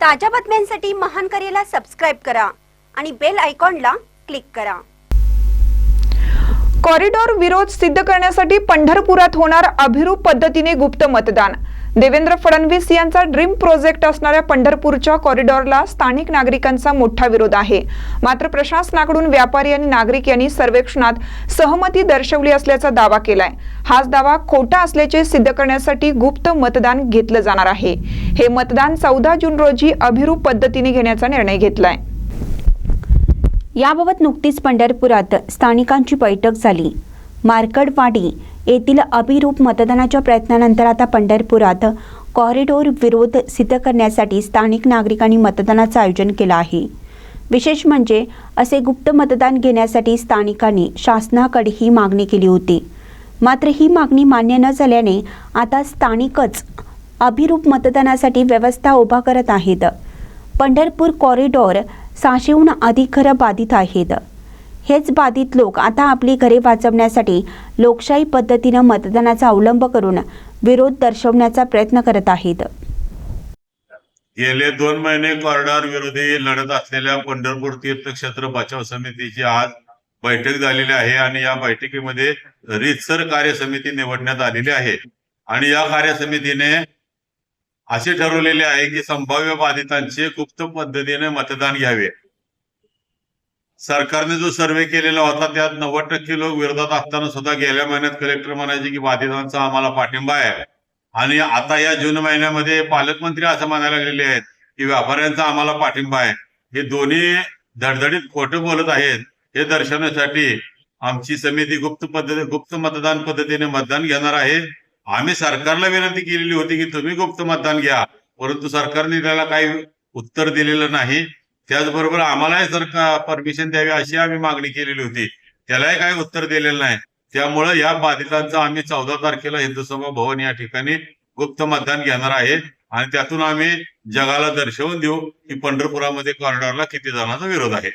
ताज्या बातम्यांसाठी महान करेला सबस्क्राईब करा आणि बेल आयकॉनला क्लिक करा. कॉरिडॉर विरोध सिद्ध करण्यासाठी पंढरपुरात होणार अभिरूप पद्धतीने गुप्त मतदान. देवेंद्र फडणवीस यांचा ड्रीम प्रोजेक्ट असणाऱ्या पंढरपूरच्या कॉरिडॉरला स्थानिक नागरिकांचा मोठा विरोध आहे. मात्र प्रशासनाकडून व्यापारी आणि नागरिक यांनी सर्वेक्षणात सहमती दर्शवली असल्याचा दावा केलाय. हाच दावा खोटा असल्याचे सिद्ध करण्यासाठी गुप्त मतदान घेतलं जाणार आहे. हे मतदान चौदा जून रोजी अभिरूप पद्धतीने घेण्याचा निर्णय घेतलाय. याबाबत नुकतीच पंढरपुरात स्थानिकांची बैठक झाली. मार्कडवाडी येथील अभिरूप मतदानाच्या प्रयत्नानंतर आता पंढरपुरात कॉरिडोर विरोध सिद्ध करण्यासाठी स्थानिक नागरिकांनी मतदानाचं आयोजन केलं आहे. विशेष म्हणजे असे गुप्त मतदान घेण्यासाठी स्थानिकांनी शासनाकडे ही मागणी केली होती. मात्र ही मागणी मान्य न झाल्याने आता स्थानिकच अभिरूप मतदानासाठी व्यवस्था उभा करत आहेत. पंढरपूर कॉरिडॉर सहाशेहून अधिक घरं बाधित आहेत. हेच बाधित लोक आता आपली घरे वाचवण्यासाठी लोकशाही पद्धतीनं मतदानाचा अवलंब करून विरोध दर्शवण्याचा प्रयत्न करत आहेत. गेले दोन महिने कॉरिडॉर विरोधी लढत असलेल्या पंढरपूर तीर्थक्षेत्र बचाव समितीची आज बैठक झालेली आहे आणि या बैठकीमध्ये रीतसर कार्य समिती निवडण्यात आलेली आहे. आणि या कार्य समितीने असे ठरवलेले आहे की संभाव्य बाधितांचे गुप्त पद्धतीने मतदान घ्यावे. सरकारने जो सर्वे केलेला होता त्यात नव्वद टक्के लोक विरोधात असताना सुद्धा गेल्या महिन्यात कलेक्टर म्हणायचे की बाधितांचा आम्हाला पाठिंबा आहे. आणि आता या जून महिन्यामध्ये पालकमंत्री असं म्हणायला लागलेले आहेत की व्यापाऱ्यांचा आम्हाला पाठिंबा आहे. हे दोन्ही धडधडीत खोटं बोलत आहेत हे दर्शवण्यासाठी आमची समिती गुप्त पद्धती गुप्त मतदान पद्धतीने मतदान घेणार आहे. आम्ही सरकारला विनंती केलेली होती की तुम्ही गुप्त मतदान घ्या परंतु सरकारने त्याला काही उत्तर दिलेलं नाही. त्याचबरोबर आम्हालाही सरकार परमिशन द्यावी अशी आम्ही मागणी केलेली होती त्यालाही काही उत्तर दिलेलं नाही. त्यामुळं या बाधितांचं आम्ही चौदा तारखेला हिंदू सभा भवन या ठिकाणी गुप्त मतदान घेणार आहे. आणि त्यातून आम्ही जगाला दर्शवून देऊ की पंढरपुरामध्ये कॉरिडॉरला किती जणांचा विरोध आहे.